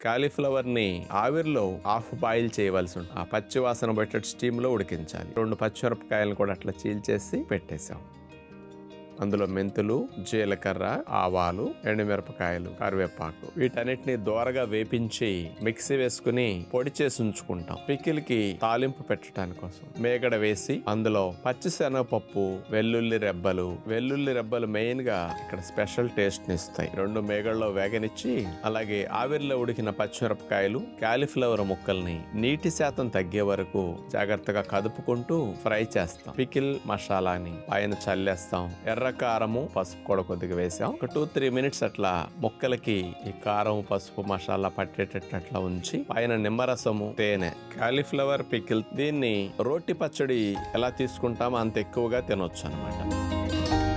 కాలీఫ్లవర్ని ఆవిరిలో half boil చేయవలసి ఉంటుంది. ఆ పచ్చి వాసన స్టీమ్లో ఉడికించాలి. రెండు పచ్చిమిరపకాయలను కూడా అట్లా చీల్చేసి పెట్టేశాం. అందులో మెంతులు జీలకర్ర ఆవాలు ఎండుమిరపకాయలు కరివేపాకు. వీటన్నిటిని దోరగా వేపించి మిక్సీ వేసుకుని పొడి చేసి ఉంచుకుంటాం. పికిల్కి తాలింపు పెట్టడానికి కోసం. మేగడ వేసి అందులో పచ్చి శనగపప్పు వెల్లుల్లి రెబ్బలు. వెల్లుల్లి రెబ్బలు మెయిన్గా ఇక్కడ స్పెషల్ టేస్ట్ని ఇస్తాయి. రెండు మేగడలో వేగనిచ్చి అలాగే ఆవిరిలో ఉడికిన పచ్చిమిరపకాయలు క్యాలిఫ్లవర్ ముక్కల్ని నీటి శాతం తగ్గే వరకు జాగ్రత్తగా కదుపుకుంటూ ఫ్రై చేస్తాం. పికిల్ మసాలాని పైన చల్లేస్తాం. ఎర్ర కారము పసుపు కూడా కొద్దిగా వేసాం. ఒక టూ త్రీ మినిట్స్ అట్లా ముక్కలకి ఈ కారం పసుపు మసాలా పట్టేటట్టు అట్లా ఉంచి పైన నిమ్మరసము తేనె కాలీఫ్లవర్ పికిల్ దీన్ని రోటి పచ్చడి ఎలా తీసుకుంటామో అంత ఎక్కువగా తినొచ్చు అనమాట